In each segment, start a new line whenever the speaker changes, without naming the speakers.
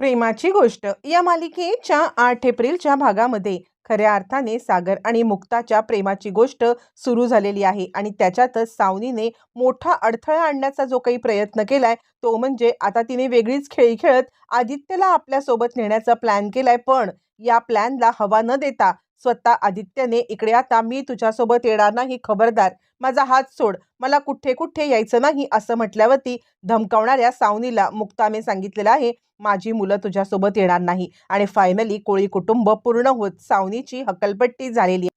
प्रेमाची गोष्ट. या मालिकेच्या आठ एप्रिलच्या भागामध्ये खऱ्या अर्थाने सागर आणि मुक्ताच्या प्रेमाची गोष्ट सुरू झालेली आहे आणि त्याच्यातच सावनीने मोठा अडथळा आणण्याचा जो काही प्रयत्न केलाय तो म्हणजे आता तिने वेगळीच खेळी खेळत आदित्यला आपल्यासोबत नेण्याचा प्लॅन केलाय. पण या प्लॅनला हवा न देता स्वतः आदित्यने इकडे आता मी तुझ्यासोबत येणार नाही खबरदार. माझा हात सोड. मला कुठे कुठे यायचं नाही असं म्हटल्यावरती धमकावणाऱ्या सावनीला मुक्ताने सांगितलेलं आहे माझी मुलं तुझ्यासोबत येणार नाही. आणि फायनली कोळी कुटुंब पूर्ण होत सावनीची हकलपट्टी झालेली आहे.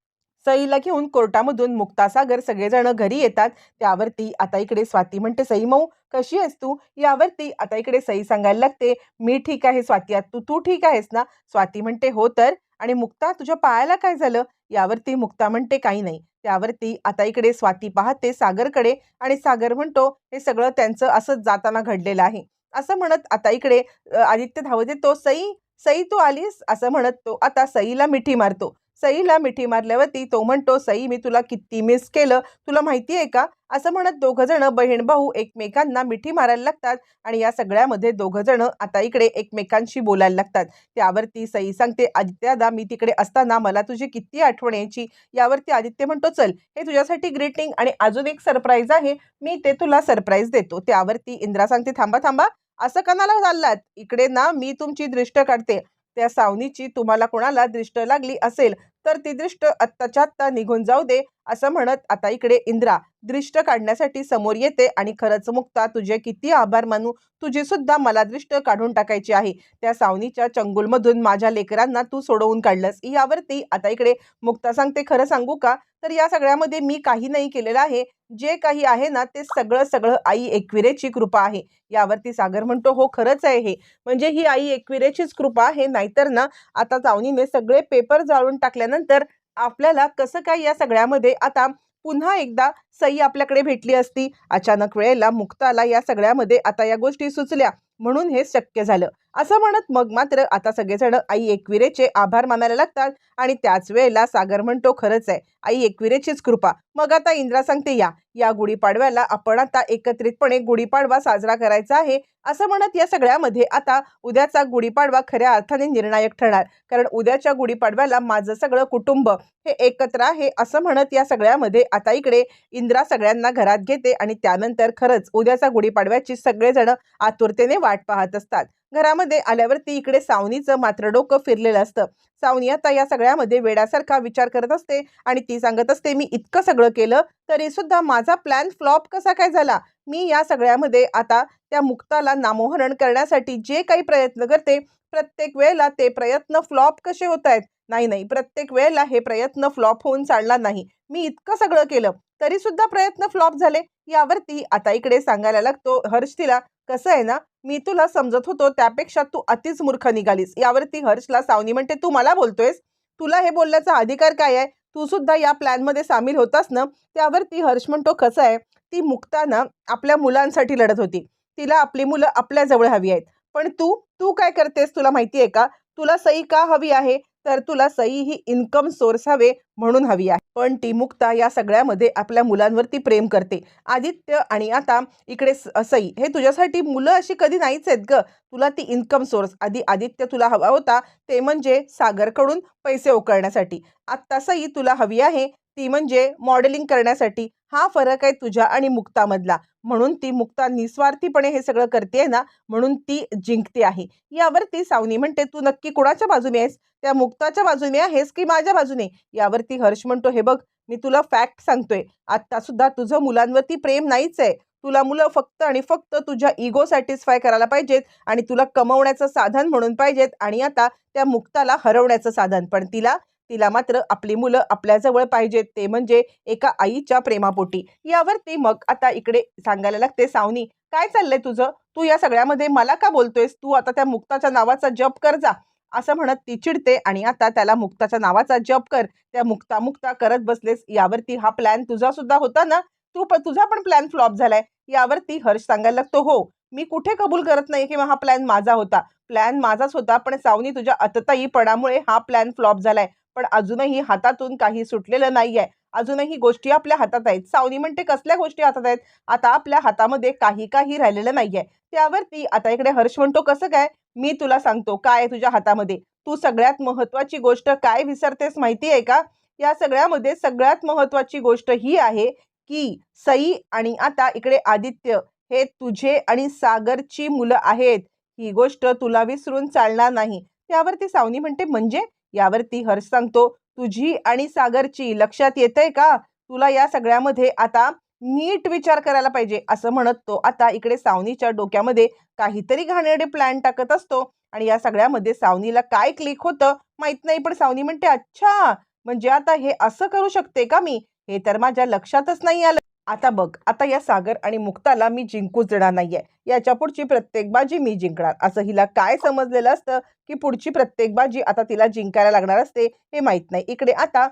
सईला घेऊन कोर्टामधून मुक्तासागर सगळेजण घरी येतात. त्यावरती आता इकडे स्वाती म्हणते सई मऊ कशी आहेस तू? यावरती आता इकडे सई सांगायला लागते मी ठीक आहे स्वाती तू तू ठीक आहेस ना? स्वाती म्हणते हो तर. आणि मुक्ता तुझ्या पायाला काय झालं? यावरती मुक्ता म्हणते काही नाही. त्यावरती आता इकडे स्वाती पाहते सागरकडे आणि सागर म्हणतो हे सगळं त्यांचं असंच जाताना घडलेलं आहे. असं म्हणत आता इकडे आदित्य धावत येतो सई सई तू आलीस? असं म्हणत तो आता सईला मिठी मारतो. सईला मिठी मारल्यावरती तो म्हणतो सई मी तुला किती मिस केलं? तुला माहिती आहे का? असं म्हणत दोघं जण बहीण भाऊ एकमेकांना मिठी मारायला लागतात आणि या सगळ्यामध्ये दोघं जण आता इकडे एकमेकांशी बोलायला लागतात. त्यावरती सई सांगते आदित्यदा मी तिकडे असताना मला तुझी किती आठवण यायची? यावरती आदित्य म्हणतो चल हे तुझ्यासाठी ग्रीटिंग आणि अजून एक सरप्राईज आहे. मी ते तुला सरप्राईज देतो. त्यावरती इंद्रा सांगते थांबा थांबा असं कणाला चाललात? इकडे ना मी तुमची दृष्ट काढते. त्या सावनीची तुम्हाला कोणाला दृष्ट लागली असेल तर ती दृष्ट आत्ताच्या आत्ता निघून जाऊ दे. असं म्हणत आता इकडे इंद्रा दृष्ट काढण्यासाठी समोर येते आणि खरंच मुक्ता तुझे किती आभार मानू? तुझी सुद्धा मला दृष्ट काढून टाकायची आहे. त्या सावनीच्या चंगुलमधून माझ्या लेकरांना तू सोडवून काढलंस. यावरती आता इकडे मुक्ता सांगते खरं सांगू का? तर या सगळ्यामध्ये मी काही नाही केलेलं आहे. जे काही आहे ना ते सगळं सगळं आई एकविरेची कृपा आहे. यावरती सागर म्हणतो हो खरंच आहे हे. म्हणजे ही आई एकविरेचीच कृपा आहे. नाहीतर ना आता सावनीने सगळे पेपर जाळून टाकल्यानंतर आपल्याला कसं काय या सगळ्यामध्ये आता पुन्हा एकदा सई आपल्याकडे भेटली असती. अचानक वेळेला मुक्ताला या सगळ्यामध्ये आता या गोष्टी सुचल्या. म्हणून हे शक्य झालं. असं म्हणत मग मात्र आता सगळेजण आई एकविरेचे आभार मानायला लागतात आणि त्याच वेळेला सागर म्हणतो खरंच आहे. आई एकविरेचीच कृपा. मग आता इंद्रा सांगते या या गुढीपाडव्याला आपण आता एकत्रितपणे गुढीपाडवा साजरा करायचा आहे. असं म्हणत या सगळ्यामध्ये आता उद्याचा गुढीपाडवा खऱ्या अर्थाने निर्णायक ठरणार. कारण उद्याच्या गुढीपाडव्याला माझं सगळं कुटुंब हे एकत्र आहे असं म्हणत या सगळ्यामध्ये आता इकडे इंद्रा सगळ्यांना घरात घेते आणि त्यानंतर खरंच उद्याचा गुढीपाडव्याची सगळेजण आतुरतेने वाट पाहत असतात. घरामध्ये आल्यावरती इकडे सावनीचं मात्र डोकं फिरलेलं असतं. सावनी आता या सगळ्यामध्ये वेड्यासारखा विचार करत असते आणि ती सांगत असते मी इतकं सगळं केलं तरी सुद्धा माझा प्लॅन फ्लॉप कसा काय झाला? मी या सगळ्यामध्ये आता त्या मुक्ताला नामोहरण करण्यासाठी जे काही प्रयत्न करते प्रत्येक वेळेला ते प्रयत्न फ्लॉप कसे होत आहेत? नाही नाही प्रत्येक वेळेला हे प्रयत्न फ्लॉप होऊन चालणार नाही. मी इतकं सगळं केलं तरी सुद्धा प्रयत्न फ्लॉप झाले. यावरती आता इकडे सांगायला लागतो हर्ष तिला कसं आहे ना मी तुला समजत होतो त्यापेक्षा तू अतिच मूर्ख निघालीस. यावरती हर्षला सावनी म्हणते तू मला बोलतोयस? तुला हे बोलण्याचा अधिकार काय आहे? तू सुद्धा या प्लॅनमध्ये सामील होतास ना? त्यावरती हर्ष म्हणतो कसं आहे? ती मुक्ताना आपल्या मुलांसाठी लढत होती. तिला आपली मुलं आपल्याजवळ हवी आहेत. पण तू तू काय करतेस? तुला माहिती आहे का? तुला सई का हवी आहे? तर तुला सई ही इन्कम सोर्स हवे म्हणून हवी आहे. पण ती मुक्ता या सगळ्यामध्ये आपल्या मुलांवरती प्रेम करते. आदित्य आणि आता इकडे स- सई हे तुझ्यासाठी मुलं अशी कधी नाहीच आहेत ग. तुला ती इन्कम सोर्स आधी आदित्य तुला हवा होता ते म्हणजे सागरकडून पैसे उकळण्यासाठी. आत्ता सई तुला हवी आहे ती म्हणजे मॉडेलिंग करण्यासाठी हा फरक आहे तुझ्या आणि मुक्तामधला. म्हणून ती मुक्ता निस्वार्थीपणे हे सगळं करते ना म्हणून ती जिंकते आहे. यावरती सावनी म्हणते तू नक्की कुणाच्या बाजूने आहेस? त्या मुक्ताच्या बाजूने आहेस की माझ्या बाजूने? यावरती हर्ष म्हणतो हे बघ मी तुला फॅक्ट सांगतोय. आता सुद्धा तुझं मुलांवरती प्रेम नाहीच आहे. तुला मुलं फक्त आणि फक्त तुझ्या इगो सॅटिस्फाय करायला पाहिजेत आणि तुला कमवण्याचं साधन म्हणून पाहिजेत आणि आता त्या मुक्ताला हरवण्याचं साधन. पण तिला तिला मात्र आपली मुलं आपल्याजवळ पाहिजेत. ते म्हणजे एका आईच्या प्रेमापोटी. यावरती मग आता इकडे सांगायला लागते सावनी काय चाललंय तुझं? तू या सगळ्यामध्ये मला का बोलतोयस? तू आता त्या मुक्ताच्या नावाचा जप कर जा. असं म्हणत ती चिडते आणि आता त्याला मुक्ताच्या नावाचा जप कर. त्या मुक्ता मुक्ता करत बसलेस. यावरती हा प्लॅन तुझा सुद्धा होता ना? तू पण तुझा पण प्लॅन फ्लॉप झालाय. यावरती हर्ष सांगायला लागतो हो मी कुठे कबूल करत नाही की हा प्लॅन माझा होता. प्लॅन माझाच होता पण सावनी तुझ्या अतताईपणामुळे हा प्लॅन फ्लॉप झालाय. पण अजूनही हातातून काही सुटलेलं नाही आहे अजूनही गोष्टी आपल्या हातात आहेत. सावनी म्हणते कसल्या गोष्टी हातात आहेत? आता आपल्या हातामध्ये काही काही राहिलेलं नाहीये. त्यावरती आता इकडे हर्ष म्हणतो कसं काय? मी तुला सांगतो काय आहे तुझ्या हातामध्ये? तू सगळ्यात महत्वाची गोष्ट काय विसरतेस माहिती आहे का? या सगळ्यामध्ये सगळ्यात महत्वाची गोष्ट ही आहे की सई आणि आता इकडे आदित्य हे तुझे आणि सागरची मुलं आहेत. ही गोष्ट तुला विसरून चालणार नाही. त्यावरती सावनी म्हणते म्हणजे? यावरती हर्ष सांगतो तुझी आणि सागरची लक्षात येतंय का? तुला या सगळ्यामध्ये आता नीट विचार करायला पाहिजे असं म्हणत तो आता इकडे सावनीच्या डोक्यामध्ये काहीतरी घाणेरडे प्लॅन टाकत असतो आणि या सगळ्यामध्ये सावनीला काय क्लिक होतं माहीत नाही पण सावनी म्हणते अच्छा म्हणजे आता हे असं करू शकते का मी? हे तर माझ्या लक्षातच नाही आलं. आता बघ आता या सागर आणि मुक्ताला मी जिंकूच देणार नाहीये. याच्या पुढची प्रत्येक बाजी मी जिंकणार. असं हिला काय समजलेलं असतं की पुढची प्रत्येक बाजी आता तिला जिंकायला लागणार असते हे माहीत नाही. इकडे आता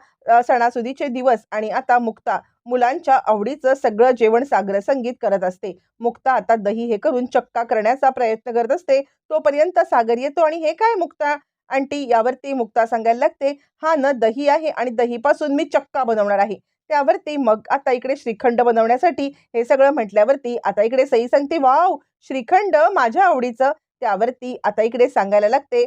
सणासुदीचे दिवस आणि आता मुक्ता मुलांच्या आवडीचं सगळं जेवण सागर संगीत करत असते. मुक्ता आता दही हे करून चक्का करण्याचा प्रयत्न करत असते. तोपर्यंत सागर येतो आणि हे काय मुक्ता? आंटी यावरती मुक्ता सांगायला लागते हा न दही आहे आणि दहीपासून मी चक्का बनवणार आहे. त्यावरती मग आता इकडे श्रीखंड बनवण्यासाठी हे सगळं म्हटल्यावरती आता इकडे सई सांगते वाव श्रीखंड माझ्या आवडीचं. त्यावरती आता इकडे सांगायला लागते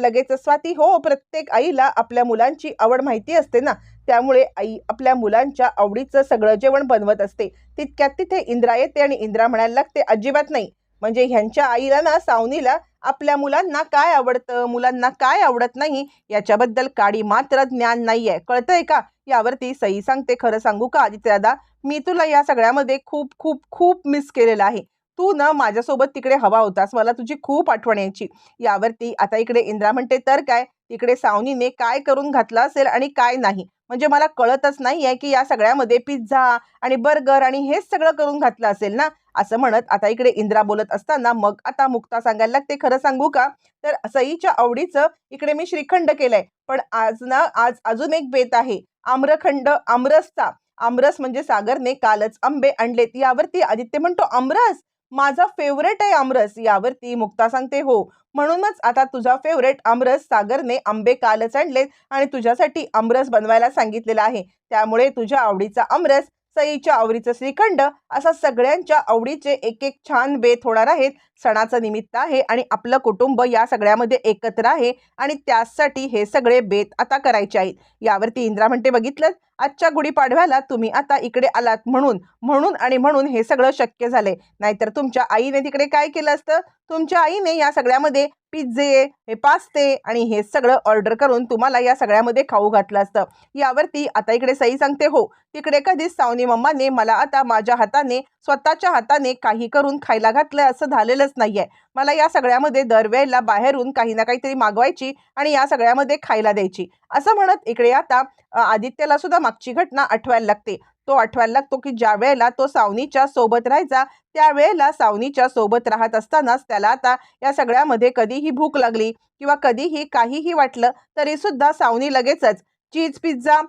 लगेच स्वाती हो प्रत्येक आईला आपल्या मुलांची आवड माहिती असते ना त्यामुळे आई आपल्या मुलांच्या आवडीचं सगळं जेवण बनवत असते. तितक्यात तिथे इंद्रा येते आणि इंद्रा म्हणायला लागते अजिबात नाही म्हणजे ह्यांच्या आईला ना सावनीला आपल्या मुलांना काय आवडतं मुलांना काय आवडत नाही याच्याबद्दल काडी मात्र ज्ञान नाहीये. कळतंय का? यावरती सई सांगते खरं सांगू का आदित्यदा दादा मी तुला या सगळ्यामध्ये खूप खूप खूप मिस केलेलं आहे. तू ना माझ्यासोबत तिकडे हवा होतास मला तुझी खूप आठवण यायची. यावरती आता इकडे इंद्रा म्हणते तर काय? तिकडे सावनीने काय करून घातलं असेल आणि काय नाही? म्हणजे मला कळतच नाही आहे की या सगळ्यामध्ये पिझ्झा आणि बर्गर आणि हेच सगळं करून घातलं असेल ना? असं म्हणत आता इकडे इंद्रा बोलत असताना मग आता मुक्ता सांगायला लागते खरं सांगू का? तर सईच्या आवडीचं इकडे मी श्रीखंड केलंय. पण आज ना आज अजून एक बेत आहे. आम्रखंड आमरसचा. आमरस म्हणजे सागरने कालच आंबे आणलेत. यावरती आदित्य म्हणतो आमरस माझा फेवरेट आहे आमरस. यावरती मुक्ता सांगते हो म्हणूनच आता तुझा फेवरेट आमरस सागरने आंबे कालच आणलेत आणि तुझ्यासाठी आमरस बनवायला सांगितलेला आहे. त्यामुळे तुझ्या आवडीचा आमरस सईच्या आवडीचं श्रीखंड असा सगळ्यांच्या आवडीचे एक एक छान बेत होणार आहेत. सणाचं निमित्त आहे आणि आपलं कुटुंब या सगळ्यामध्ये एकत्र आहे आणि त्यासाठी हे सगळे बेत आता करायचे आहेत. यावरती इंद्रा म्हणते बघितलं आजच्या गुढीपाडव्याला तुम्ही आता इकडे आलात म्हणून म्हणून आणि म्हणून हे सगळं शक्य झालंय. नाहीतर तुमच्या आईने तिकडे काय केलं असतं? तुमच्या आईने या सगळ्यामध्ये पिझ्झे हे पास्ते आणि हे सगळं ऑर्डर करून तुम्हाला या सगळ्यामध्ये खाऊ घातलं असतं. यावरती आता इकडे सई सांगते हो तिकडे कधीच सावनी मम्माने मला आता माझ्या हाताने स्वतःच्या हाताने काही करून खायला घातलं असं झालेलंच नाहीये. मला या सगळ्यामध्ये दरवेळेला बाहेरून काही ना काहीतरी मागवायची आणि या सगळ्यामध्ये खायला द्यायची. असं म्हणत इकडे आता आदित्यला सुद्धा मागची घटना आठवायला लागते. तो आठवायला लागतो की ज्या वेळेला तो सावनीच्या सोबत राहायचा त्यावेळेला सावनीच्या सोबत राहत असतानाच त्याला आता या सगळ्यामध्ये कधीही भूक लागली किंवा कधीही काहीही वाटलं तरी सुद्धा सावनी लगेचच चीज पिझ्झा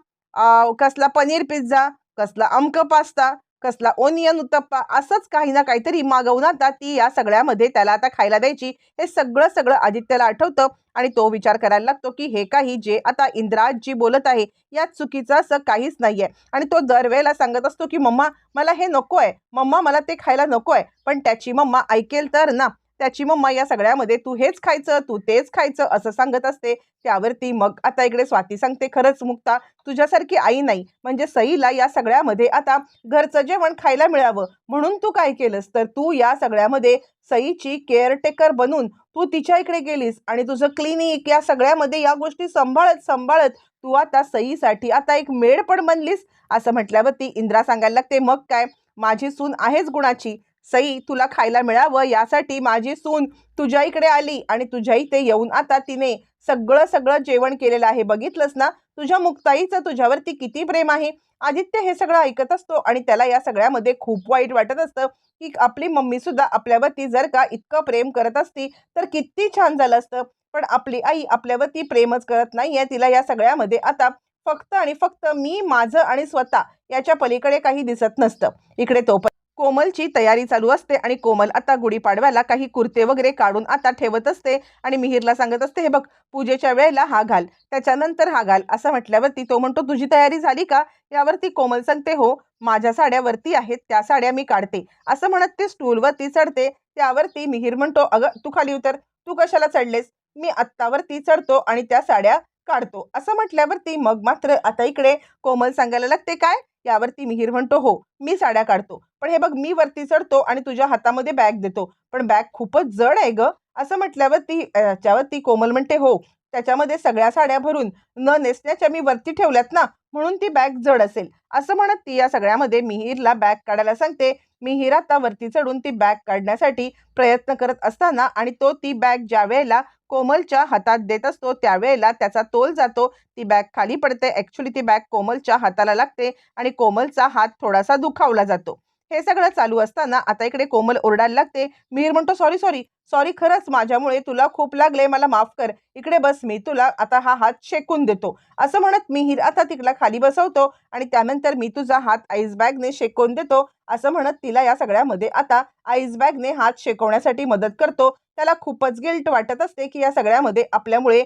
कसला पनीर पिझ्झा कसला अमक पास्ता कसला ओनियन उत्तप्पा असंच काही ना काहीतरी मागवून आता ती या सगळ्यामध्ये त्याला आता खायला द्यायची. हे सगळं सगळं आदित्यला आठवतं आणि तो विचार करायला लागतो की हे काही जे आता इंद्राज जी बोलत आहे यात चुकीचं असं काहीच नाहीये. आणि तो दरवेळेला सांगत असतो की मम्मा मला हे नको आहे मम्मा मला ते खायला नको आहे पण त्याची मम्मा ऐकेल तर ना त्याची मम्मा या सगळ्यामध्ये तू हेच खायचं तू तेच खायचं असं सांगत असते. त्यावरती मग आता इकडे स्वाती सांगते खरंच मुक्ता तुझ्यासारखी आई नाही. म्हणजे सईला या सगळ्यामध्ये आता घरचं जेवण खायला मिळावं. म्हणून तू काय केलंस? तर तू या सगळ्यामध्ये सईची केअरटेकर बनून तू तिच्या इकडे गेलीस आणि तुझं क्लिनिक या सगळ्यामध्ये या गोष्टी सांभाळत सांभाळत तू आता सईसाठी आता एक मेड पण बनलीस. असं म्हटल्यावरती इंद्रा सांगायला लागते मग काय? माझी सून आहेच गुणाची. सई तुला खायला मिळावं यासाठी माझी सून तुझ्या इकडे आली आणि तुझ्या इथे येऊन आता तिने सगळं सगळं जेवण केलेलं आहे. बघितलंस ना? तुझ्या मुक्ताईचं तुझ्यावरती किती प्रेम आहे? आदित्य हे सगळं ऐकत असतो आणि त्याला या सगळ्यामध्ये खूप वाईट वाटत असतं की आपली मम्मी सुद्धा आपल्यावरती जर का इतकं प्रेम करत असती तर किती छान झालं असतं. पण आपली आई आपल्यावरती प्रेमच करत नाहीये. तिला या सगळ्यामध्ये आता फक्त आणि फक्त मी माझं आणि स्वतः याच्या पलीकडे काही दिसत नसतं. इकडे तो कोमलची तयारी चालू असते आणि कोमल आता गुढीपाडव्याला काही कुर्ते वगैरे काढून आता ठेवत असते आणि मिहीरला सांगत असते हे बघ पूजेच्या वेळेला हा घाल त्याच्यानंतर हा घाल. असं म्हटल्यावरती तो म्हणतो तुझी तयारी झाली का? यावरती कोमल सांगते हो माझ्या साड्यावरती आहेत त्या साड्या मी काढते. असं म्हणत ती स्टूलवरती चढते त्यावरती मिहीर म्हणतो अगं तू खाली उतर तू कशाला चढलेस? मी आत्तावरती चढतो आणि त्या साड्या काढतो. असं म्हटल्यावरती मग मात्र आता इकडे कोमल सांगायला लागते काय? यावरती मिहीर म्हणतो हो मी साड्या काढतो. पण हे बघ मी वरती चढतो आणि तुझ्या हातामध्ये बॅग देतो. पण बॅग खूपच जड आहे ग. असं म्हटल्यावर ती याच्यावर ती कोमल म्हणते हो त्याच्यामध्ये सगळ्या साड्या भरून न नेसण्याच्या मी वरती ठेवल्यात ना म्हणून ती बॅग जड असेल. असं म्हणत ती या सगळ्यामध्ये मिहीरला बॅग काढायला सांगते. मी आता वरती चढून ती बॅग काढण्यासाठी प्रयत्न करत असताना आणि तो ती बॅग ज्या वेळेला कोमलच्या हातात देत असतो त्यावेळेला त्याचा तोल जातो. ती बॅग खाली पडते. ॲक्च्युली ती बॅग कोमलच्या हाताला लागते आणि कोमलचा हात थोडासा दुखावला जातो. हे सगळं चालू असताना आता इकडे कोमल ओरडायला लागते. मिहीर म्हणतो सॉरी सॉरी सॉरी खरंच माझ्यामुळे तुला खूप लागले मला माफ कर. इकडे बस मी तुला आता हा हात शेकून देतो. असं म्हणत मिहीर आता तिला खाली बसवतो आणि त्यानंतर मी तुझा हात आईस बॅगने शेकवून देतो. असं म्हणत तिला या सगळ्यामध्ये आता आईस बॅगने हात शेकवण्यासाठी मदत करतो. त्याला खूपच गिल्ट वाटत असते की या सगळ्यामध्ये आपल्यामुळे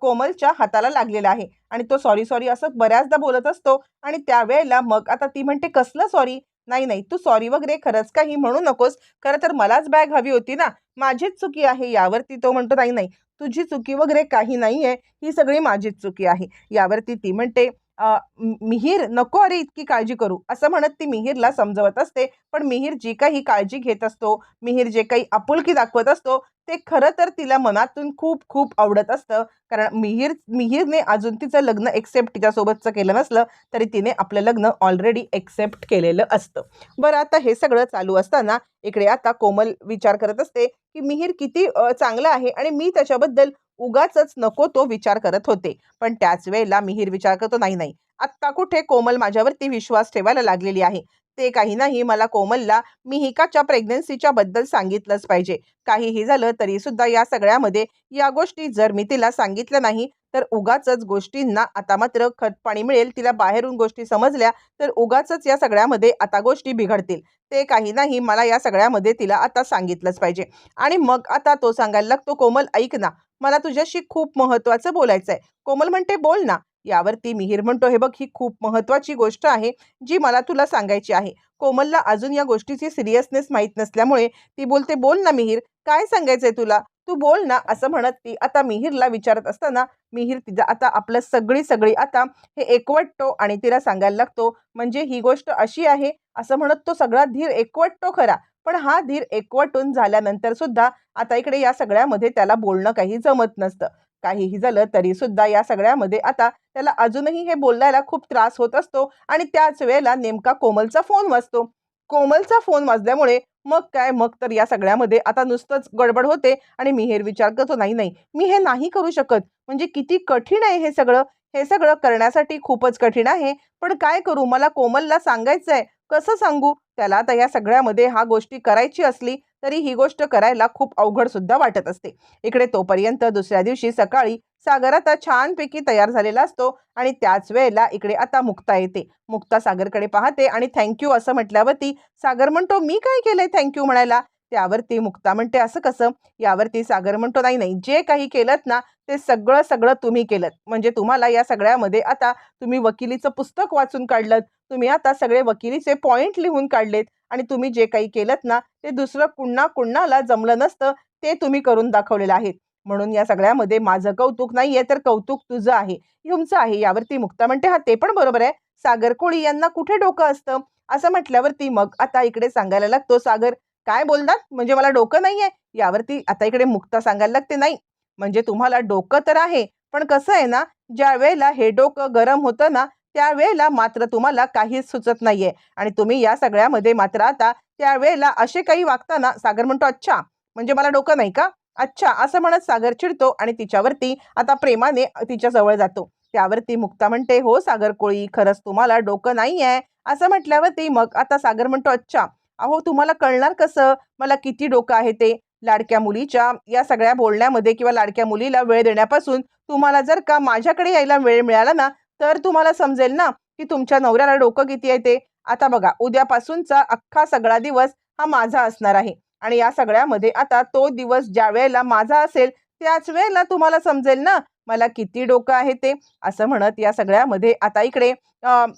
कोमलच्या हाताला लागलेला आहे. आणि तो सॉरी सॉरी असं बऱ्याचदा बोलत असतो. आणि त्यावेळेला मग आता ती म्हणते कसलं सॉरी नाही नाही. तू सॉरी वगैरे खरंच काही म्हणू नकोस. खरं तर मलाच बॅग हवी होती ना. माझीच चुकी आहे. यावरती तो म्हणतो नाही नाही. तुझी चुकी वगैरे काही नाही आहे ही सगळी माझीच चुकी आहे. यावरती ती म्हणते मिहीर नको अरे इतकी काळजी करू. असं म्हणत ती मिहीरला समजवत असते. पण मिहीर जी काही काळजी घेत असतो मिहीर जे काही आपुलकी दाखवत असतो ते खरं तर तिला मनातून खूप खूप आवडत असतं. कारण मिहीर मिहीरने अजून तिचं लग्न एक्सेप्ट तिच्यासोबतचं केलं नसलं तरी तिने आपलं लग्न ऑलरेडी एक्सेप्ट केलेलं असतं. बरं आता हे सगळं चालू असताना इकडे आता कोमल विचार करत असते की मिहीर किती चांगला आहे आणि मी त्याच्याबद्दल उगाच नको तो विचार करत होते. पण त्याच वेळेला मिहीर विचार करतो नाही नाही आत्ता कुठे कोमल माझ्यावरती विश्वास ठेवायला लागलेली आहे? ते काही नाही मला कोमलला मिहिकाच्या प्रेग्नन्सीच्या बद्दल सांगितलंच पाहिजे. काहीही झालं तरी सुद्धा या सगळ्यामध्ये या गोष्टी जर मी तिला सांगितलं नाही तर उगाच गोष्टींना आता मात्र खत पाणी मिळेल तिला बाहेरून गोष्टी समजल्या तर उगाच या सगळ्यामध्ये आता गोष्टी बिघडतील. ते काही नाही मला या सगळ्यामध्ये तिला आता सांगितलंच पाहिजे. आणि मग आता तो सांगायला लागतो कोमल ऐक ना मला तुझ्याशी खूप महत्त्वाचं बोलायचं आहे कोमल म्हणते बोल ना. यावरती मिहीर म्हणतो हे बघ ही खूप महत्त्वाची गोष्ट आहे जी मला तुला सांगायची आहे. कोमलला अजून या गोष्टीची सिरियसनेस माहीत नसल्यामुळे ती बोलते बोल ना मिहीर काय सांगायचंय तुला? तू बोल ना असं म्हणत ती. आता मिहिरला विचारत असताना मिहीर तिचा आता आपलं सगळी सगळी आता हे एकवटतो आणि तिला सांगायला लागतो म्हणजे ही गोष्ट अशी आहे असं म्हणत तो सगळा धीर एकवटतो खरा. पण हा धीर एकवटून झाल्यानंतर सुद्धा आता इकडे या सगळ्यामध्ये त्याला बोलणं काही जमत नसतं. काहीही झालं तरी सुद्धा या सगळ्यामध्ये आता त्याला अजूनही हे बोलायला खूप त्रास होत असतो आणि त्याच वेळेला नेमका कोमलचा फोन वाजतो. कोमलचा फोन वाजल्यामुळे मग काय? मग तर या सगळ्यामध्ये आता नुसतंच गडबड होते आणि मी हे विचार करतो नाही नाही मी हे नाही करू शकत. म्हणजे किती कठीण आहे हे सगळं. हे सगळं करण्यासाठी खूपच कठीण आहे. पण काय करू? मला कोमलला सांगायचं आहे कसं सांगू? त्याला आता या सगळ्यामध्ये हा गोष्टी करायची असली तरी ही गोष्ट करायला खूप अवघड सुद्धा वाटत असते. इकडे तोपर्यंत दुसऱ्या दिवशी सकाळी सागर आता छानपैकी तयार झालेला असतो आणि त्याच वेळेला इकडे आता मुक्ता येते. मुक्ता सागरकडे पाहते आणि थँक्यू असं म्हटल्यावरती सागर म्हणतो मी काय केलंय थँक्यू म्हणायला? त्यावरती मुक्ता म्हणते असं कसं? यावरती सागर म्हणतो नाही नाही जे काही केलं ना ते सगळं सगळं तुम्ही केलं म्हणजे तुम्हाला या सगळ्यामध्ये आता तुम्ही वकिलीचं पुस्तक वाचून काढलं तुम्ही आता सगळे वकिलीचे पॉईंट लिहून काढलेत आणि तुम्ही जे काही केलं ना ते दुसरं कुणा कुणाला जमलं नसतं ते तुम्ही करून दाखवलेलं आहे. म्हणून या सगळ्यामध्ये माझं कौतुक नाहीये तर कौतुक तुझं आहे तुमचं आहे यावरती मुक्ता म्हणते हा ते पण बरोबर आहे. सागर कोळी यांना कुठे डोकं असतं? असं म्हटल्यावरती मग आता इकडे सांगायला लागतो सागर काय बोलतात म्हणजे मला डोकं नाहीये. यावरती आता इकडे मुक्ता सांगायला लागते नाही म्हणजे तुम्हाला डोकं तर आहे पण कसं आहे ना ज्या वेळेला हे डोकं गरम होतं ना त्यावेळेला मात्र तुम्हाला काहीच सुचत नाहीये. आणि तुम्ही या सगळ्यामध्ये मात्र आता त्यावेळेला असे काही वागताना सागर म्हणतो अच्छा म्हणजे मला डोकं नाही का? अच्छा असं म्हणत सागर चिडतो आणि तिच्यावरती आता प्रेमाने तिच्या जवळ जातो. त्यावरती मुक्ता म्हणते हो सागर कोळी खरंच तुम्हाला डोकं नाही आहे असं म्हटल्यावरती मग आता सागर म्हणतो अच्छा अहो तुम्हाला कळणार कसं? मला किती डोकं आहे ते? लाडक्या मुलीच्या या सगळ्या बोलण्यामध्ये किंवा लाडक्या मुलीला वेळ देण्यापासून तुम्हाला जर का माझ्याकडे यायला वेळ मिळाला ना तर तुम्हाला समजेल ना की तुमच्या नवऱ्याला डोकं किती आहे ते. आता बघा उद्यापासूनचा अख्खा सगळा दिवस हा माझा असणार आहे. आणि या सगळ्यामध्ये आता तो दिवस ज्या वेळेला माझा असेल त्याच वेळेला तुम्हाला समजेल ना मला किती डोकं आहे ते. असं म्हणत या सगळ्यामध्ये आता इकडे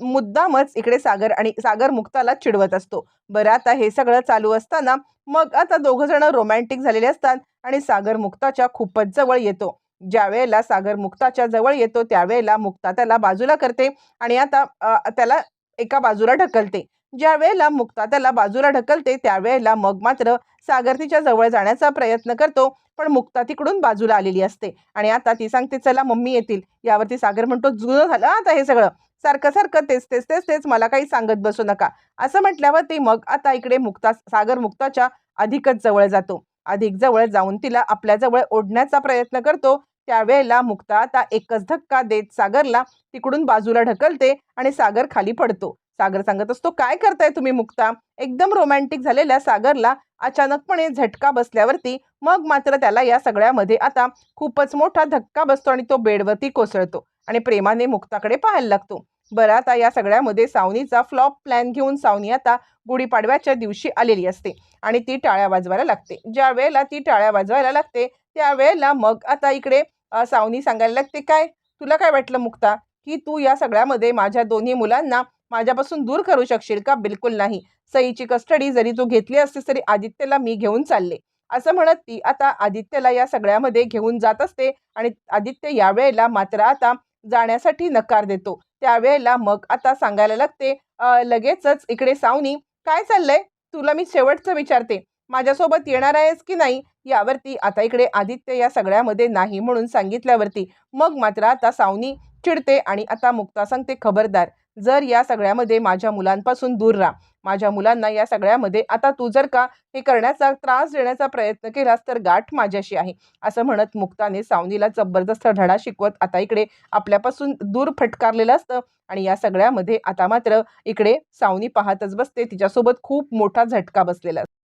मुद्दामच इकडे सागर आणि सागर मुक्ताला चिडवत असतो. बरं आता हे सगळं चालू असताना मग आता दोघं जण रोमॅन्टिक झालेले असतात आणि सागर मुक्ताच्या खूपच जवळ येतो. ज्या वेळेला सागर मुक्ताच्या जवळ येतो त्यावेळेला मुक्ता त्याला बाजूला करते आणि आता त्याला एका बाजूला ढकलते. ज्या वेळेला मुक्ता त्याला बाजूला ढकलते त्यावेळेला मग मात्र सागर तिच्या जवळ जाण्याचा प्रयत्न करतो पण मुक्ता तिकडून बाजूला आलेली असते. आणि आता ती सांगते चला मम्मी येतील. यावरती सागर म्हणतो जुनं झालं आता हे सगळं. सारखं सारखं तेच तेच तेच तेच मला काही सांगत बसू नका. असं म्हटल्यावर ती मग आता इकडे मुक्ता सागर मुक्ताच्या अधिकच जवळ जातो. अधिक जवळ जाऊन तिला आपल्याजवळ ओढण्याचा प्रयत्न करतो. त्यावेळेला मुक्ता आता एकच धक्का देत सागरला तिकडून बाजूला ढकलते आणि सागर खाली पडतो. सागर सांगत असतो काय करताय तुम्ही मुक्ता? एकदम रोमॅन्टिक झालेल्या सागरला अचानकपणे झटका बसल्यावरती मग मात्र त्याला या सगळ्यामध्ये आता खूपच मोठा धक्का बसतो आणि तो बेडवरती कोसळतो आणि प्रेमाने मुक्ताकडे पाहायला लागतो. बरं आता या सगळ्यामध्ये सावनीचा फ्लॉप प्लॅन घेऊन सावनी आता गुढीपाडव्याच्या दिवशी आलेली असते आणि ती टाळ्या वाजवायला लागते. ज्या वेळेला ती टाळ्या वाजवायला लागते त्यावेळेला मग आता इकडे सावनी सांगायला लागते काय? तुला काय वाटलं मुक्ता की तू या सगळ्यामध्ये माझ्या दोन्ही मुलांना माझ्यापासून दूर करू शकशील का? बिलकुल नाही. सईची कस्टडी जरी तू घेतली असतीस तरी आदित्यला मी घेऊन चालले. असं म्हणत ती आता आदित्यला या सगळ्यामध्ये घेऊन जात असते आणि आदित्य यावेळेला मात्र आता जाण्यासाठी नकार देतो. त्यावेळेला मग आता सांगायला लागते लगेचच इकडे सावनी काय चाललंय? तुला मी शेवटचं विचारते माझ्यासोबत येणार आहेस की नाही? यावरती आता इकडे आदित्य या सगळ्यामध्ये नाही म्हणून सांगितल्यावरती मग मात्र आता सावनी चिडते आणि आता मुक्ता सांगते खबरदार. जर या सगळ्यामध्ये माझ्या मुलांपासून दूर राहा. माझ्या मुलांना या सगळ्यामध्ये आता तू जर का हे करण्याचा त्रास देण्याचा प्रयत्न केलास तर गाठ माझ्याशी आहे. असं म्हणत मुक्ताने सावनीला जबरदस्त धडा शिकवत आता इकडे आपल्यापासून दूर फटकारलेलं असतं आणि या सगळ्यामध्ये आता मात्र इकडे सावनी पाहतच बसते. तिच्यासोबत खूप मोठा झटका बसलेला असतो.